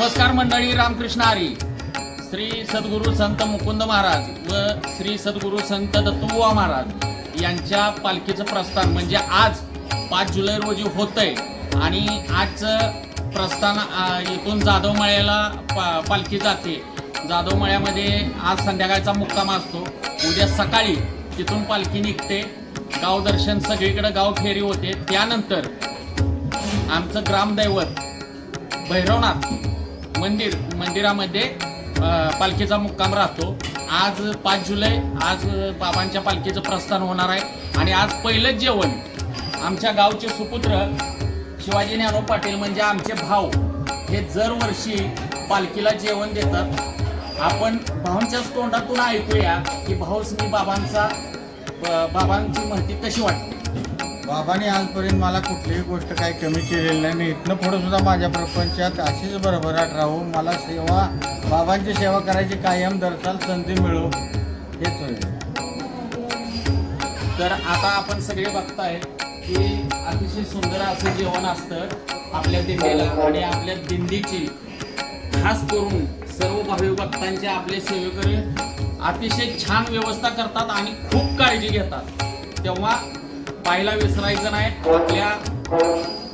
नमस्कार मंडळी रामकृष्ण हरी. श्री सद्गुरू संत मुकुंद महाराज व श्री सद्गुरू संत दत्तबुवा महाराज यांच्या पालखीचं प्रस्थान म्हणजे आज पाच जुलै रोजी होतंय आणि आजचं प्रस्थान इथून जाधवमाळ्याला पा पालखी जाते. जाधवमाळ्यामध्ये आज संध्याकाळचा मुक्काम असतो. उद्या सकाळी तिथून पालखी निघते. गावदर्शन सगळीकडे गाव फेरी होते. त्यानंतर आमचं ग्रामदैवत भैरवनाथ मंदिर मंदिरामध्ये पालखीचा मुक्काम राहतो. आज पाच जुलै आज बाबांच्या पालखीचं प्रस्थान होणार आहे. आणि आज पहिलंच जेवण आमच्या गावचे सुपुत्र शिवाजी ज्ञानो पाटील म्हणजे आमचे भाऊ हे दरवर्षी पालखीला जेवण देतात. आपण भाऊंच्याच तोंडातून ऐकूया की भाऊसनी बाबांचा बाबांची महती कशी वाटते. बाबाने आजपर्यंत मला कुठलीही गोष्ट काही कमी केलेली नाही. मी इथनं पुढं सुद्धा माझ्या प्रपंचात अशीच भरभराट राहू. मला सेवा बाबांची सेवा करायची कायम दरसाल संधी मिळो. हेच होईल. तर आता आपण सगळे बघताय की अतिशय सुंदर असं जेवण असतं आपल्या दिंडीला आणि आपल्या दिंडीची. खास करून सर्व भावी भक्तांचे आपले सेवेकरी अतिशय छान व्यवस्था करतात आणि खूप काळजी घेतात. तेव्हा पाहायला विसरायचं नाही. आपल्या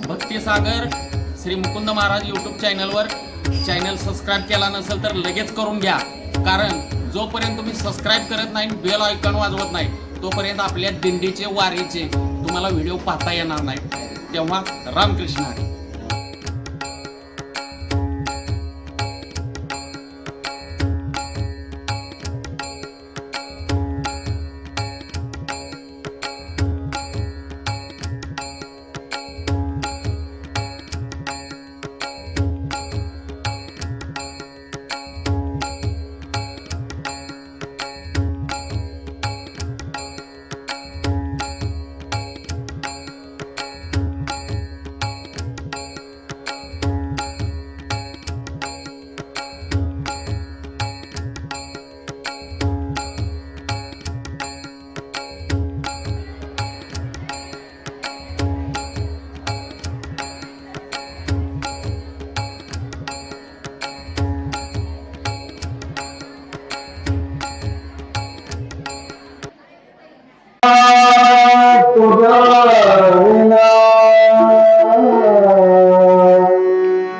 भक्तिसागर श्री मुकुंद महाराज यूट्यूब चॅनलवर चॅनल सबस्क्राईब केला नसेल तर लगेच करून घ्या. कारण जोपर्यंत तुम्ही सबस्क्राईब करत नाही बेल आयकॉन वाजवत नाही तोपर्यंत आपल्या दिंडीचे वारीचे तुम्हाला व्हिडिओ पाहता येणार नाही. तेव्हा रामकृष्ण हरी.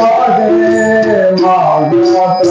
পদে মাগত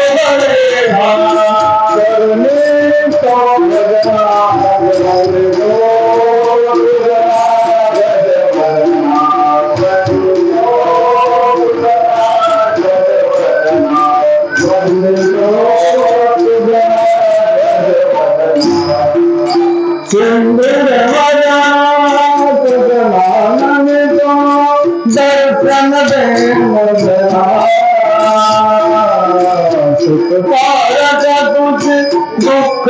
মরবে মরবে না সুখ পারাটা তুঝে দুঃখ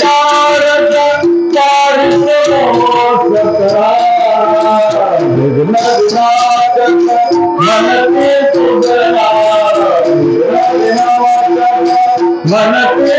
যারাটা পারিতে মরতরা মনতে তুঝে মনতে